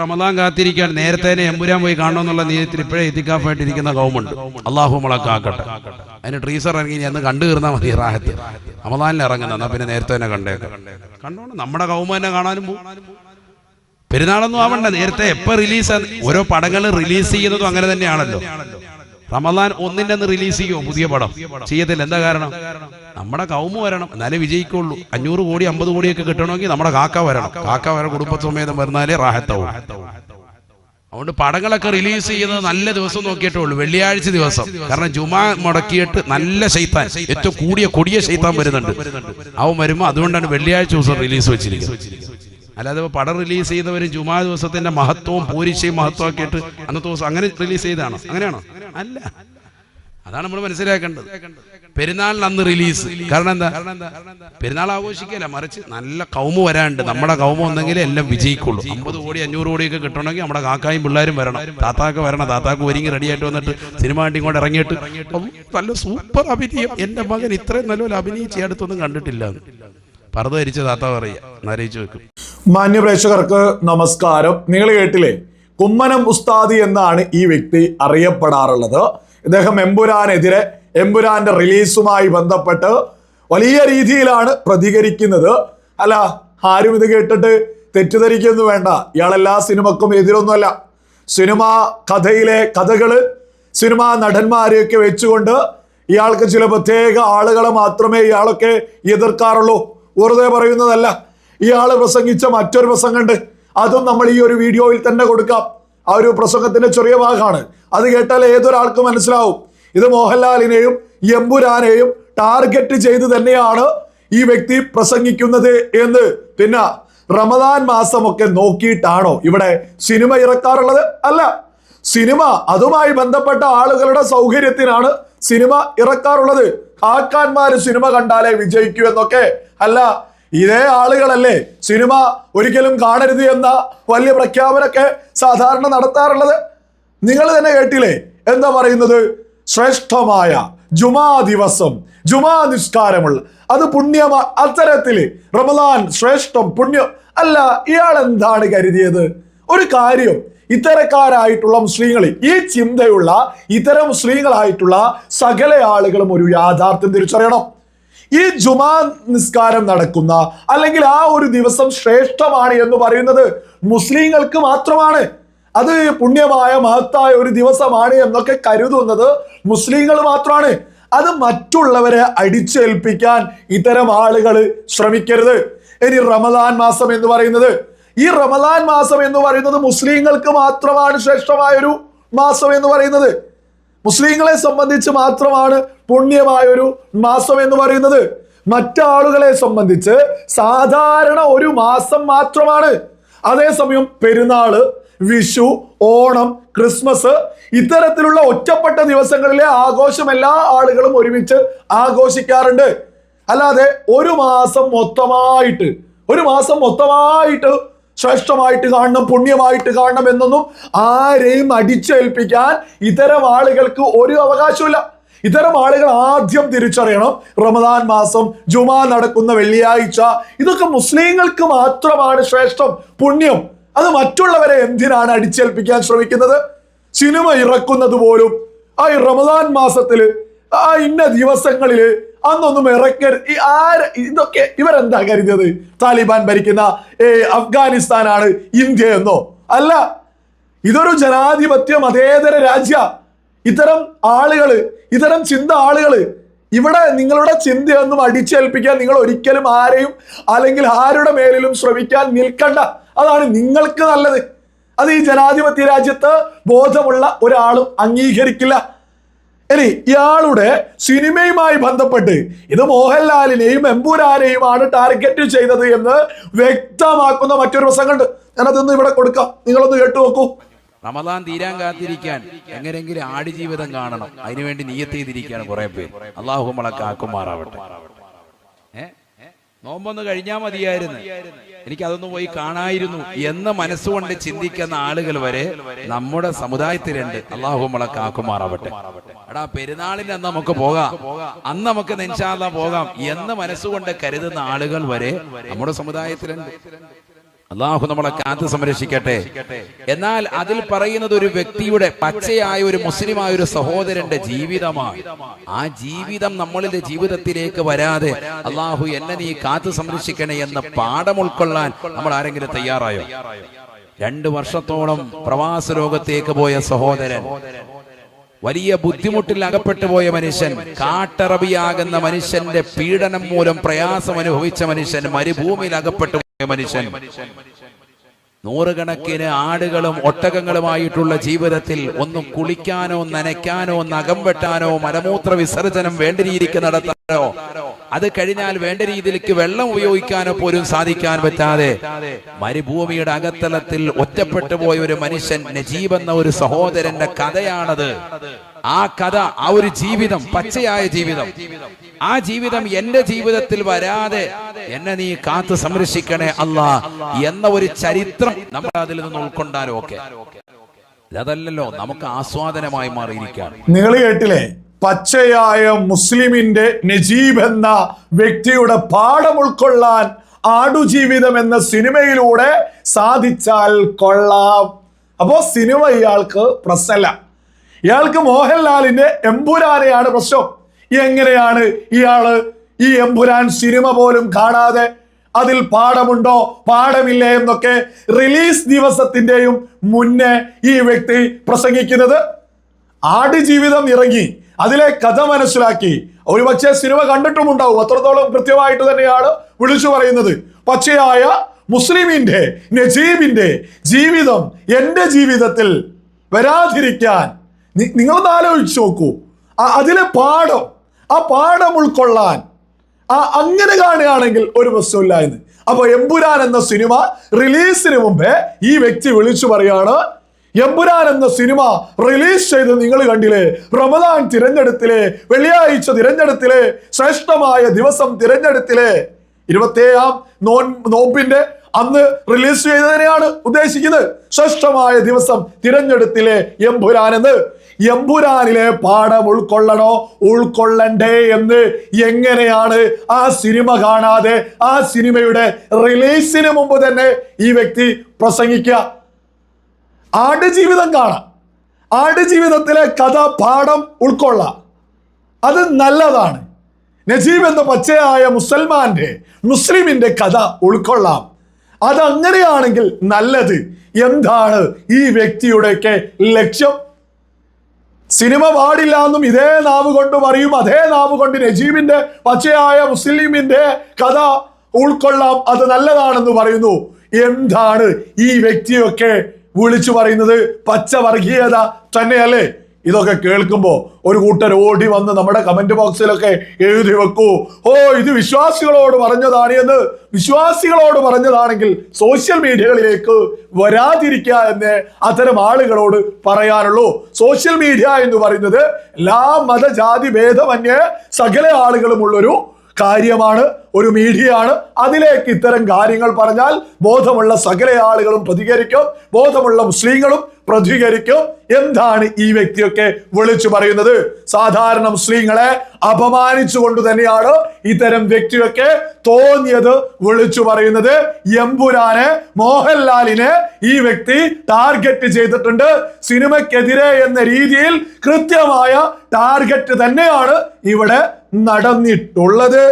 റമദാൻ കാത്തിരിക്കാൻ നേരത്തെ തന്നെ എമ്പുരാൻ പോയി കാണണമെന്നുള്ള നീയത്തിൽ ഇപ്പോഴേ എത്തിക്കാഫായിട്ടിരിക്കുന്ന കൗമുണ്ട്. അള്ളാഹു മുളക്കാക്കട്ടെ അതിന് ട്രീസർ ഇറങ്ങി അന്ന് കണ്ടു തീർന്നാൽ മതി റാഹത്ത്. റമദാനിൽ ഇറങ്ങുന്ന എന്നാ പിന്നെ നേരത്തെ തന്നെ കണ്ടേക്കാം. കണ്ടോണ്ട് നമ്മുടെ കൗമ തന്നെ കാണാനും പോകും പെരുന്നാളൊന്നും ആവണ്ട നേരത്തെ എപ്പോ റിലീസ് ഓരോ പടങ്ങൾ റിലീസ് ചെയ്യുന്നതും അങ്ങനെ തന്നെയാണല്ലോ. റമദാൻ ഒന്നിന്റെ റിലീസ് ചെയ്യുമോ പുതിയ പടം. ചെയ്യത്തില്ല. എന്താ കാരണം? നമ്മുടെ കൗമ വരണം. എന്നാലേ വിജയിക്കുള്ളൂ. അഞ്ഞൂറ് കോടി അമ്പത് കോടിയൊക്കെ കിട്ടണമെങ്കിൽ നമ്മുടെ കാക്ക വരണം. കാക്ക വരെ കുടുംബസമേതം വരുന്നാലേ റാഹത്താവും അതുകൊണ്ട് പടങ്ങളൊക്കെ റിലീസ് ചെയ്യുന്നത് നല്ല ദിവസം നോക്കിയിട്ടേ ഉള്ളൂ. വെള്ളിയാഴ്ച ദിവസം. കാരണം ജുമാ മുടക്കിയിട്ട് നല്ല ശൈത്താൻ ഏറ്റവും കൂടിയ കൊടിയ ശൈത്താൻ വരുന്നുണ്ട്. അവൻ വരുമ്പോൾ അതുകൊണ്ടാണ് വെള്ളിയാഴ്ച ദിവസം റിലീസ് വെച്ചിരിക്കുന്നത്. അല്ലാതെ പടം റിലീസ് ചെയ്യുന്നവരും ജുമാ ദിവസത്തിന്റെ മഹത്വവും പൂരിശയും മഹത്വം ഒക്കെ ആയിട്ട് അന്നത്തെ ദിവസം അങ്ങനെ റിലീസ് ചെയ്താണോ അങ്ങനെയാണോ? അല്ല. അതാണ് നമ്മൾ മനസ്സിലാക്കേണ്ടത്. പെരുന്നാളിന് അന്ന് റിലീസ് കാരണം എന്താ? പെരുന്നാൾ ആഘോഷിക്കല്ല മറിച്ച് നല്ല കൗമ വരാണ്ട് നമ്മുടെ കൗമ ഒന്നെങ്കിലേ എല്ലാം വിജയിക്കുള്ളൂ. അമ്പത് കോടി അഞ്ഞൂറ് കോടിയൊക്കെ കിട്ടണമെങ്കിൽ നമ്മുടെ കാക്കായും പിള്ളേരും വരണം. താത്താക്ക് വരണം. താത്താക്ക് ഒരുങ്ങി റെഡി ആയിട്ട് വന്നിട്ട് സിനിമ കണ്ടി കൊണ്ട് ഇറങ്ങിയിട്ട് നല്ല സൂപ്പർ അഭിനയം. എന്റെ മകൻ ഇത്രയും നല്ലപോലെ അഭിനയിച്ച് അടുത്തൊന്നും കണ്ടിട്ടില്ല പറഞ്ഞു ധരിച്ച താത്ത പറയുക. നരയിച്ചു വെക്കും മാന്യ പ്രേക്ഷകർക്ക് നമസ്കാരം. നിങ്ങൾ കേട്ടില്ലേ? കുമ്മനം ഉസ്താദി എന്നാണ് ഈ വ്യക്തി അറിയപ്പെടാറുള്ളത്. ഇദ്ദേഹം എമ്പുരാനെതിരെ എമ്പുരാന്റെ റിലീസുമായി ബന്ധപ്പെട്ട് വലിയ രീതിയിലാണ് പ്രതികരിക്കുന്നത്. അല്ല ആരും ഇത് കേട്ടിട്ട് തെറ്റിദ്ധരിക്കുന്നു വേണ്ട. ഇയാളെല്ലാ സിനിമക്കും എതിരൊന്നുമല്ല. സിനിമ കഥയിലെ കഥകൾ സിനിമാ നടന്മാരെയൊക്കെ വെച്ചുകൊണ്ട് ഇയാൾക്ക് ചില പ്രത്യേക ആളുകളെ മാത്രമേ ഇയാളൊക്കെ എതിർക്കാറുള്ളൂ. വെറുതെ പറയുന്നതല്ല. ഇയാൾ പ്രസംഗിച്ച മറ്റൊരു പ്രസംഗമുണ്ട്. അതും നമ്മൾ ഈ ഒരു വീഡിയോയിൽ തന്നെ കൊടുക്കാം. ആ ഒരു പ്രസംഗത്തിന്റെ ചെറിയ ഭാഗമാണ്. അത് കേട്ടാൽ ഏതൊരാൾക്കും മനസ്സിലാവും. ഇത് മോഹൻലാലിനെയും എമ്പുരാനെയും ടാർഗറ്റ് ചെയ്ത് തന്നെയാണ് ഈ വ്യക്തി പ്രസംഗിക്കുന്നത് എന്ന്. പിന്നെ റമദാൻ മാസമൊക്കെ നോക്കിയിട്ടാണോ ഇവിടെ സിനിമ ഇറക്കാറുള്ളത്? അല്ല. സിനിമ അതുമായി ബന്ധപ്പെട്ട ആളുകളുടെ സൗകര്യത്തിനാണ് സിനിമ ഇറക്കാറുള്ളത്. കാക്കാന്മാര് സിനിമ കണ്ടാലേ വിജയിക്കൂ എന്നൊക്കെ. അല്ല ഇതേ ആളുകളല്ലേ സിനിമ ഒരിക്കലും കാണരുത് എന്ന വലിയ പ്രഖ്യാപനമൊക്കെ സാധാരണ നടത്താറുള്ളത്. നിങ്ങൾ തന്നെ കേട്ടില്ലേ? എന്താ പറയുന്നത്? ശ്രേഷ്ഠമായ ജുമാ ദിവസം ജുമാ നിഷ്കാരമുള്ള അത് പുണ്യമാ അത്തരത്തിൽ റമദാൻ ശ്രേഷ്ഠം പുണ്യം. അല്ല ഇയാൾ എന്താണ് കരുതിയത്? ഒരു കാര്യം ഇത്തരക്കാരായിട്ടുള്ള മുസ്ലിങ്ങൾ ഈ ചിന്തയുള്ള ഇത്തരം മുസ്ലിങ്ങളായിട്ടുള്ള സകല ആളുകളും ഒരു യാഥാർത്ഥ്യം തിരിച്ചറിയണം. ഈ ജുമാ നിസ്കാരം നടക്കുന്ന അല്ലെങ്കിൽ ആ ഒരു ദിവസം ശ്രേഷ്ഠമാണ് എന്ന് പറയുന്നത് മുസ്ലിങ്ങൾക്ക് മാത്രമാണ്. അത് പുണ്യമായ മഹത്തായ ഒരു ദിവസമാണ് എന്നൊക്കെ കരുതുന്നത് മുസ്ലിങ്ങൾ മാത്രമാണ്. അത് മറ്റുള്ളവരെ അടിച്ചേൽപ്പിക്കാൻ ഇത്തരം ആളുകൾ ശ്രമിക്കരുത്. ഇനി റമദാൻ മാസം എന്ന് പറയുന്നത്. ഈ റമദാൻ മാസം എന്ന് പറയുന്നത് മുസ്ലിങ്ങൾക്ക് മാത്രമാണ് ശ്രേഷ്ഠമായൊരു മാസം എന്ന് പറയുന്നത്. മുസ്ലിങ്ങളെ സംബന്ധിച്ച് മാത്രമാണ് പുണ്യമായ ഒരു മാസം എന്ന് പറയുന്നത് മറ്റാളുകളെ സംബന്ധിച്ച് സാധാരണ ഒരു മാസം മാത്രമാണ്. അതേസമയം പെരുന്നാൾ വിഷു ഓണം ക്രിസ്മസ് ഇത്തരത്തിലുള്ള ഒറ്റപ്പെട്ട ദിവസങ്ങളിലെ ആഘോഷം എല്ലാ ആളുകളും ഒരുമിച്ച് ആഘോഷിക്കാറുണ്ട്. അല്ലാതെ ഒരു മാസം മൊത്തമായിട്ട് ഒരു മാസം മൊത്തമായിട്ട് ശ്രേഷ്ഠമായിട്ട് കാണണം പുണ്യമായിട്ട് കാണണം എന്നൊന്നും ആരെയും അടിച്ചേൽപ്പിക്കാൻ ഇത്തരം ആളുകൾക്ക് ഒരു അവകാശമില്ല ഇത്തരം ആളുകൾ ആദ്യം തിരിച്ചറിയണം. റമദാൻ മാസം ജുമാ നടക്കുന്ന വെള്ളിയാഴ്ച. ഇതൊക്കെ മുസ്ലിങ്ങൾക്ക് മാത്രമാണ് ശ്രേഷ്ഠം പുണ്യം. അത് മറ്റുള്ളവരെ എന്തിനാണ് അടിച്ചേൽപ്പിക്കാൻ ശ്രമിക്കുന്നത്? സിനിമ ഇറക്കുന്നത് പോലും ആ ഈ റമദാൻ മാസത്തിൽ ആ ഇന്ന ദിവസങ്ങളിൽ അന്നൊന്നും ഇറക്കരുത്. ആര് ഇതൊക്കെ ഇവരെന്താ കരുതിയത്? താലിബാൻ ഭരിക്കുന്ന ഏ അഫ്ഗാനിസ്ഥാനാണ് ഇന്ത്യ എന്നോ? അല്ല ഇതൊരു ജനാധിപത്യ മതേതര രാജ്യ. ഇത്തരം ആളുകൾ ഇത്തരം ചിന്ത ആളുകൾ ഇവിടെ നിങ്ങളുടെ ചിന്തയൊന്നും അടിച്ചേൽപ്പിക്കാൻ നിങ്ങൾ ഒരിക്കലും ആരെയും അല്ലെങ്കിൽ ആരുടെ മേലിലും ശ്രമിക്കാൻ നിൽക്കണ്ട. അതാണ് നിങ്ങൾക്ക് നല്ലത്. അത് ഈ ജനാധിപത്യ രാജ്യത്ത് ബോധമുള്ള ഒരാളും അംഗീകരിക്കില്ല. ഇനി ഇയാളുടെ സിനിമയുമായി ബന്ധപ്പെട്ട് ഇത് മോഹൻലാലിനെയും എമ്പുരാനെയുമാണ് ടാർഗറ്റ് ചെയ്തത് എന്ന് വ്യക്തമാക്കുന്ന മറ്റൊരു പ്രസംഗമുണ്ട്. ഞാനതൊന്ന് ഇവിടെ കൊടുക്കാം. നിങ്ങളൊന്ന് കേട്ടു നോക്കൂ. റമദാൻ തീരാൻ കാത്തിരിക്കാൻ എങ്ങനെയെങ്കിലും ആടുജീവിതം കാണണം. അതിനുവേണ്ടി നീയത്ത് ചെയ്തിരിക്കുകയാണ് കുറെ പേര്. അള്ളാഹു നമ്മളെ കാക്കുമാറാവട്ടെ. നോമ്പൊന്ന് കഴിഞ്ഞാൽ മതിയായിരുന്നു. എനിക്ക് അതൊന്ന് പോയി കാണായിരുന്നു എന്ന് മനസ്സുകൊണ്ട് ചിന്തിക്കുന്ന ആളുകൾ വരെ നമ്മുടെ സമുദായത്തിലുണ്ട്. അള്ളാഹു നമ്മളെ കാക്കുമാറാവട്ടെ. എടാ പെരുന്നാളിന് അന്ന് നമുക്ക് പോകാം. അന്ന് നമുക്ക് നെഞ്ചാത പോകാം എന്ന് മനസ്സുകൊണ്ട് കരുതുന്ന ആളുകൾ വരെ നമ്മുടെ സമുദായത്തിലുണ്ട്. അള്ളാഹു നമ്മളെ കാത്ത് സംരക്ഷിക്കട്ടെ. എന്നാൽ അതിൽ പറയുന്നത് ഒരു വ്യക്തിയുടെ പച്ചയായ ഒരു മുസ്ലിമായ ഒരു സഹോദരന്റെ ജീവിതമാണ്. ആ ജീവിതം നമ്മളുടെ ജീവിതത്തിലേക്ക് വരാതെ അള്ളാഹു എന്നെ നീ കാത്തു സംരക്ഷിക്കണേ എന്ന പാഠം ഉൾക്കൊള്ളാൻ നമ്മൾ ആരെങ്കിലും തയ്യാറായോ? രണ്ടു വർഷത്തോളം പ്രവാസ ലോകത്തേക്ക് പോയ സഹോദരൻ. വലിയ ബുദ്ധിമുട്ടിൽ അകപ്പെട്ടു പോയ മനുഷ്യൻ കാട്ടറബിയാകുന്ന മനുഷ്യന്റെ പീഡനം മൂലം പ്രയാസം അനുഭവിച്ച മനുഷ്യൻ മരുഭൂമിയിൽ അകപ്പെട്ടു മനുഷ്യൻ. നൂറുകണക്കിന് ആടുകളും ഒട്ടകങ്ങളുമായിട്ടുള്ള ജീവിതത്തിൽ ഒന്നും കുളിക്കാനോ നനയ്ക്കാനോ നഖം വെട്ടാനോ മലമൂത്ര വിസർജനം വേണ്ട രീതിക്ക് നടത്താനോ അത് കഴിഞ്ഞാൽ വേണ്ട രീതിയിലേക്ക് വെള്ളം ഉപയോഗിക്കാനോ പോലും സാധിക്കാൻ പറ്റാതെ മരുഭൂമിയുടെ അകത്തലത്തിൽ ഒറ്റപ്പെട്ടു പോയ ഒരു മനുഷ്യൻ നജീബ് എന്ന ഒരു സഹോദരന്റെ കഥയാണത്. ആ കഥ ആ ഒരു ജീവിതം പച്ചയായ ജീവിതം. ആ ജീവിതം എന്റെ ജീവിതത്തിൽ വരാതെ എന്നെ നീ കാത്തു സംരക്ഷിക്കണേ അല്ല എന്ന ഒരു ചരിത്രം നമ്മൾ അതിൽ നിന്ന് ഉൾക്കൊണ്ടാലോ ഒക്കെ. അതല്ലല്ലോ നമുക്ക് ആസ്വാദനമായി മാറിയിരിക്കാം നിങ്ങൾ കേട്ടില്ലേ? പച്ചയായ മുസ്ലിമിന്റെ നജീബ് എന്ന വ്യക്തിയുടെ പാഠം ഉൾക്കൊള്ളാൻ ആടുജീവിതം എന്ന സിനിമയിലൂടെ സാധിച്ചാൽ കൊള്ളാം. അപ്പോ സിനിമ ഇയാൾക്ക് പ്രശ്നമല്ല. ഇയാൾക്ക് മോഹൻലാലിന്റെ എമ്പുരാനെയാണ് പ്രശ്നം. എങ്ങനെയാണ് ഇയാൾ ഈ എമ്പുരാൻ സിനിമ പോലും കാണാതെ അതിൽ പാഠമുണ്ടോ? പാഠമില്ലേ എന്നൊക്കെ റിലീസ് ദിവസത്തിന്റെയും മുന്നേ ഈ വ്യക്തി പ്രസംഗിക്കുന്നത്. ആടുജീവിതം ഇറങ്ങി അതിലെ കഥ മനസ്സിലാക്കി. ഒരുപക്ഷെ സിനിമ കണ്ടിട്ടുമുണ്ടാവും അത്രത്തോളം കൃത്യമായിട്ട് തന്നെയാണ് വിളിച്ചു പറയുന്നത്. പച്ചയായ മുസ്ലിമിന്റെ നജീബിന്റെ ജീവിതം എന്റെ ജീവിതത്തിൽ വരാതിരിക്കാൻ നിങ്ങളൊന്ന് ആലോചിച്ച് നോക്കൂ. അതിലെ പാഠം ആ പാഠം ഉൾക്കൊള്ളാൻ ആ അങ്ങനെ കാണുകയാണെങ്കിൽ ഒരു പ്രശ്നമില്ല എന്ന്. അപ്പൊ എമ്പുരാൻ എന്ന സിനിമ റിലീസിന് മുമ്പേ ഈ വ്യക്തി വിളിച്ചു പറയാണ് എമ്പുരാൻ എന്ന സിനിമ റിലീസ് ചെയ്ത് നിങ്ങൾ കണ്ടില്ലേ? റമദാൻ തിരഞ്ഞെടുത്തിലെ വെള്ളിയാഴ്ച തിരഞ്ഞെടുത്തിലെ ശ്രേഷ്ഠമായ ദിവസം തിരഞ്ഞെടുത്തിലെ ഇരുപത്തേഴാം നോൻ നോമ്പിന്റെ അന്ന് റിലീസ് ചെയ്തതിനെയാണ് ഉദ്ദേശിക്കുന്നത്. ശ്രേഷ്ഠമായ ദിവസം തിരഞ്ഞെടുത്തിലെ എമ്പുരാൻ എന്ന്. എമ്പുരാനിലെ പാഠം ഉൾക്കൊള്ളണോ? ഉൾക്കൊള്ളണ്ടേ എന്ന് എങ്ങനെയാണ് ആ സിനിമ കാണാതെ ആ സിനിമയുടെ റിലീസിന് മുമ്പ് തന്നെ ഈ വ്യക്തി പ്രസംഗിക്കുക. ആടുജീവിതം കാണാം. ആടുജീവിതത്തിലെ കഥ പാഠം ഉൾക്കൊള്ളാം. അത് നല്ലതാണ്. നജീബ് എന്ന പച്ചയായ മുസൽമാന്റെ മുസ്ലിമിന്റെ കഥ ഉൾക്കൊള്ളാം. അതങ്ങനെയാണെങ്കിൽ നല്ലത്. എന്താണ് ഈ വ്യക്തിയുടെയൊക്കെ ലക്ഷ്യം? സിനിമ പാടില്ല എന്നും ഇതേ നാവ് കൊണ്ട് പറയും. അതേ നാവ് കൊണ്ട് നജീബിന്റെ പച്ചയായ മുസ്ലിമിന്റെ കഥ ഉൾക്കൊള്ളാം. അത് നല്ലതാണെന്ന് പറയുന്നു. എന്താണ് ഈ വ്യക്തിയൊക്കെ വിളിച്ചു പറയുന്നത്? പച്ച വർഗീയത തന്നെയല്ലേ? ഇതൊക്കെ കേൾക്കുമ്പോൾ ഒരു കൂട്ടർ ഓടി വന്ന് നമ്മുടെ കമന്റ് ബോക്സിലൊക്കെ എഴുതി വെക്കൂ. ഓ ഇത് വിശ്വാസികളോട് പറഞ്ഞതാണ് എന്ന് വിശ്വാസികളോട് പറഞ്ഞതാണെങ്കിൽ സോഷ്യൽ മീഡിയകളിലേക്ക് വരാതിരിക്കുക എന്ന് അത്തരം ആളുകളോട് പറയാനുള്ളൂ. സോഷ്യൽ മീഡിയ എന്ന് പറയുന്നത് എല്ലാ മതജാതി ഭേദമന്യേ സകല ആളുകളുമുള്ളൊരു കാര്യമാണ് ഒരു മീഡിയയാണ്. അതിലേക്ക് ഇത്തരം കാര്യങ്ങൾ പറഞ്ഞാൽ ബോധമുള്ള സകല ആളുകളും പ്രതികരിക്കും ബോധമുള്ള മുസ്ലിങ്ങളും പ്രതികരിക്കും. എന്താണ് ഈ വ്യക്തിയൊക്കെ വിളിച്ചു പറയുന്നത്? സാധാരണ മുസ്ലിങ്ങളെ അപമാനിച്ചുകൊണ്ട് തന്നെയാണ് ഇത്തരം വ്യക്തിയൊക്കെ തോന്നിയത് വിളിച്ചു പറയുന്നത്. എമ്പുരാനെ മോഹൻലാലിനെ ഈ വ്യക്തി ടാർഗറ്റ് ചെയ്തിട്ടുണ്ട്. സിനിമയ്ക്കെതിരെ എന്ന രീതിയിൽ കൃത്യമായ ടാർഗറ്റ് തന്നെയാണ് ഇവിടെ നടന്നിട്ടുള്ളത്.